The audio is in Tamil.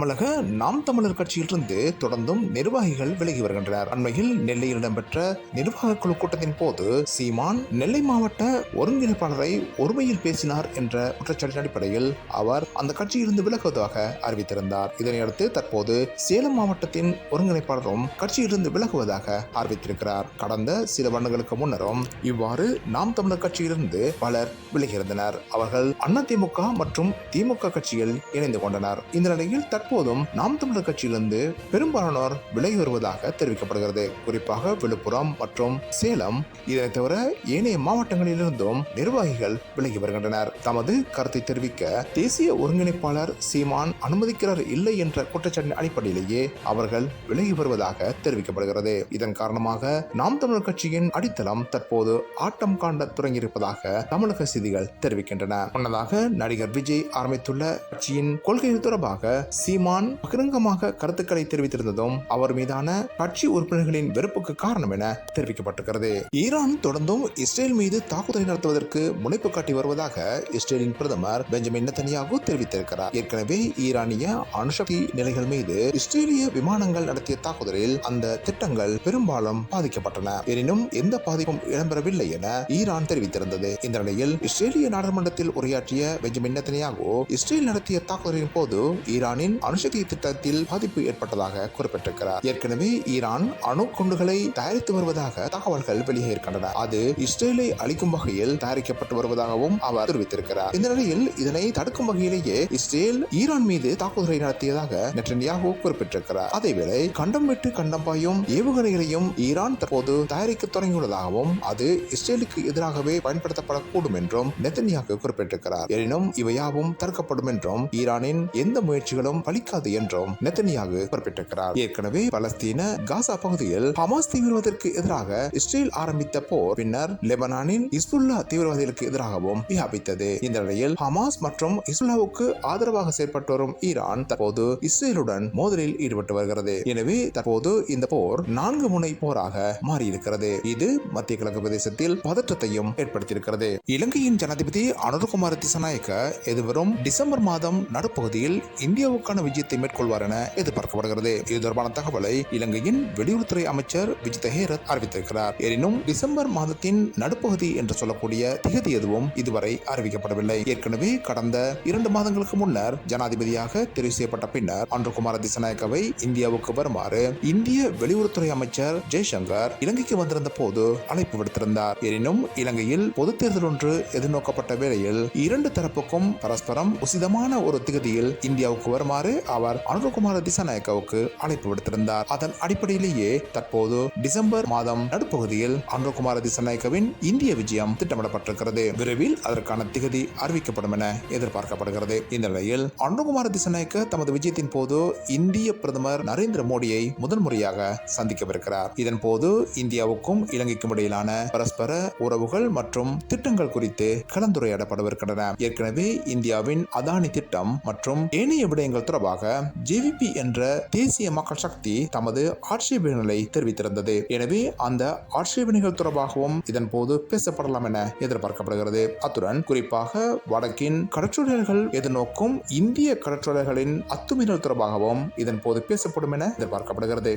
தமிழக நாம் தமிழர் கட்சியிலிருந்து தொடர்ந்தும் நிர்வாகிகள் விலகி வருகின்றனர். அண்மையில் நெல்லையில் இடம்பெற்ற நிர்வாக குழு கூட்டத்தின் போது சீமான் நெல்லை மாவட்ட ஒருங்கிணைப்பாளரை ஒருமையில் பேசினார் என்ற குற்றச்சாட்டின் அடிப்படையில் அவர் அந்த கட்சியிலிருந்து விலகுவதாக அறிவித்திருந்தார். இதனையடுத்து தற்போது சேலம் மாவட்டத்தின் ஒருங்கிணைப்பாளரும் கட்சியிலிருந்து விலகுவதாக அறிவித்திருக்கிறார். கடந்த சில வருடங்களுக்கு முன்னரும் இவ்வாறு நாம் தமிழர் கட்சியிலிருந்து பலர் விலகியிருந்தனர். அவர்கள் அதிமுக மற்றும் திமுக கட்சியில் இணைந்து கொண்டனர். இந்த நிலையில் தற்போதும் நாம் தமிழர் கட்சியிலிருந்து பெரும்பாலானோர் விலகி வருவதாக தெரிவிக்கப்படுகிறது. குறிப்பாக விழுப்புரம் மற்றும் சேலம். இதனை தவிர ஏனைய மாவட்டங்களிலிருந்தும் நிர்வாகிகள் விலகி வருகின்றனர். தமது கருத்தை தெரிவிக்க தேசிய ஒருங்கிணைப்பாளர் சீமான் அனுமதிக்கிறார் இல்லை என்ற குற்றச்சாட்டின் அடிப்படையிலேயே அவர்கள் விலகி வருவதாக தெரிவிக்கப்படுகிறது. இதன் காரணமாக நாம் தமிழர் கட்சியின் அடித்தளம் தற்போது ஆட்டம் காண்ட தொடங்கியிருப்பதாக தமிழக செய்திகள் தெரிவிக்கின்றன. முன்னதாக நடிகர் விஜய் ஆரம்பித்துள்ள கட்சியின் கொள்கைகள் தொடர்பாக சீமான் பகிரங்கமாக கருத்துக்களை தெரிவித்திருந்ததும் அவர் மீதான கட்சி உறுப்பினர்களின் வெறுப்புக்கு காரணம் என தெரிவிக்கப்பட்டிருக்கிறது. ஈரான் தொடர்ந்தும் இஸ்ரேல் மீது தாக்குதலை நடத்துவதற்கு முனைப்பு காட்டி வருவதாக இஸ்ரேலின் பிரதமர் பெஞ்சமின் நெத்தனியாகு தெரிவித்திருக்கிறார். ஏற்கனவே ஈரானிய அணுசக்தி நிலைகள் மீது இஸ்ரேலிய விமானங்கள் நடத்திய தாக்குதலில் அந்த திட்டங்கள் பெரும்பாலும் பாதிக்கப்பட்டன. எனினும் எந்த பாதிப்பும் இடம்பெறவில்லை என ஈரான் தெரிவித்திருந்தது. இந்த நிலையில் இஸ்ரேலிய நாடாளுமன்றத்தில் உரையாற்றிய பெஞ்சமின் நெத்தனியாகோ இஸ்ரேல் நடத்திய தாக்குதலின் போது ஈரானின் அணுசக்தி திட்டத்தில் பாதிப்பு ஏற்பட்டதாக குறிப்பிட்டிருக்கிறார். ஏற்கனவே ஈரான் அணு குண்டுகளை தயாரித்து வருவதாக தகவல்கள் வெளியேற்கின்றன அது இஸ்ரேலை அளிக்கும் வகையில் தயாரிக்கப்பட்டு வருவதாகவும் அவர் தெரிவித்திருக்கிறார். இந்த நிலையில் இதனை தடுக்கும் வகையிலேயே இஸ்ரேல் ஈரான் மீது தாக்குதலை நடத்தியதாக நெட்டன்யாகு குறிப்பிட்டிருக்கிறார். அதேவேளை கண்டம் விட்டு கண்டம் பாயும் ஏவுகணைகளையும் ஈரான் தற்போது தயாரிக்க தொடங்கியுள்ளதாகவும் அது இஸ்ரேலுக்கு எதிராகவே பயன்படுத்தப்படக்கூடும் என்றும் நெத்தன்யாகு குறிப்பிட்டிருக்கிறார். எனினும் இவையாவும் தடுக்கப்படும் என்றும் ஈரானின் எந்த முயற்சிகளும் பலிக்காது என்றும் நெத்தனியாக குறிப்பிட்டிருக்கிறார். ஏற்கனவே பலஸ்தீன காசா பகுதியில் ஹமாஸ் தீவிரவாதத்திற்கு எதிராக இஸ்ரேல் ஆரம்பித்த போர் பின்னர் லெபனானின் இஸ்புல்லா தீவிரவாதிகளுக்கு எதிராகவும் வியாபித்தது. இந்த நிலையில் ஹமாஸ் மற்றும் இஸ்புல்லாவுக்கு ஆதரவாக செயல்பட்டு வரும் ஈரான் தற்போது இஸ்ரேலுடன் மோதலில் ஈடுபட்டு வருகிறது. எனவே தற்போது இந்த போர் நான்கு முனை போராக மாறியிருக்கிறது. இது மத்திய கிழக்கு பிரதேசத்தில் பதற்றத்தையும் ஏற்படுத்தியிருக்கிறது. இலங்கையின் ஜனாதிபதி அனுர்குமார் திசநாயக்க எதிர்வரும் டிசம்பர் மாதம் நடுப்பகுதியில் இந்தியாவுக்கான விஜயத்தை மேற்கொள்வார் என எதிர்பார்க்கப்படுகிறது. இது தொடர்பான தகவலை இலங்கையின் வெளியுறவுத்துறை அமைச்சர் விஜித ஹேரத் அறிவித்திருக்கிறார். எனினும் டிசம்பர் மாதத்தின் நடுப்பகுதி என்று சொல்லக்கூடிய திகதி எதுவும் இதுவரை அறிவிக்கப்படவில்லை. ஏற்கனவே கடந்த இரண்டு மாதங்களுக்கு முன்னர் ஜனாதிபதியாக தெரிவு செய்யப்பட்ட பின்னர் அன்றுகுமார திசநாயக்கவை இந்தியாவுக்கு வருமாறு இந்திய வெளியுறவுத்துறை அமைச்சர் ஜெய்சங்கர் இலங்கைக்கு வந்திருந்த போது அழைப்பு விடுத்திருந்தார். எனினும் இலங்கையில் பொது தேர்தல் ஒன்று எதிர்நோக்கப்பட்ட வேளையில் இரண்டு தரப்புக்கும் பரஸ்பரம் உசிதமான ஒரு திகதியில் இந்தியாவுக்கு வருமாறு அவர் அனுரகுமார திசாநாயக்காவுக்கு அழைப்பு விடுத்திருந்தார். அதன் அடிப்படையிலேயே தற்போது டிசம்பர் மாதம் நடுப்பகுதியில் அனுரகுமார திசாநாயக்கவின் இந்திய விஜயம் திட்டமிடப்பட்டிருக்கிறது. விரைவில் அதற்கான திகதி அறிவிக்கப்படும் என எதிர்பார்க்கப்படுகிறது. இந்த நிலையில் அனுகுமார திசநாயக்க தமது விஜயத்தின் போது இந்திய பிரதமர் நரேந்திர மோடியை முதல் முறையாக சந்திக்கவிருக்கிறார். இதன் போது இந்தியாவுக்கும் இலங்கைக்கும் இடையிலான பரஸ்பர உறவுகள் மற்றும் திட்டங்கள் குறித்து கலந்துரையாடப்படவிருக்கின்றன ஏற்கனவே இந்தியாவின் அதானி திட்டம் மற்றும் ஏனைய விடயங்கள் தொடர்பாக ஜேவிபி என்ற தேசிய மக்கள் சக்தி தமது ஆட்சேபனைகளை தெரிவித்திருந்தது. எனவே அந்த ஆட்சேபனைகள் தொடர்பாகவும் இதன் போது பேசப்படலாம் என எதிர்பார்க்கப்படுகிறது. அத்துடன் குறிப்பாக வடக்கின் கடற்றொழில்கள் எதிர்நோக்கும் இந்திய கடற்றொழில்களின் அத்துமீறல் தொடர்பாகவும் இதன் போது பேசப்படும் என எதிர்பார்க்கப்படுகிறது.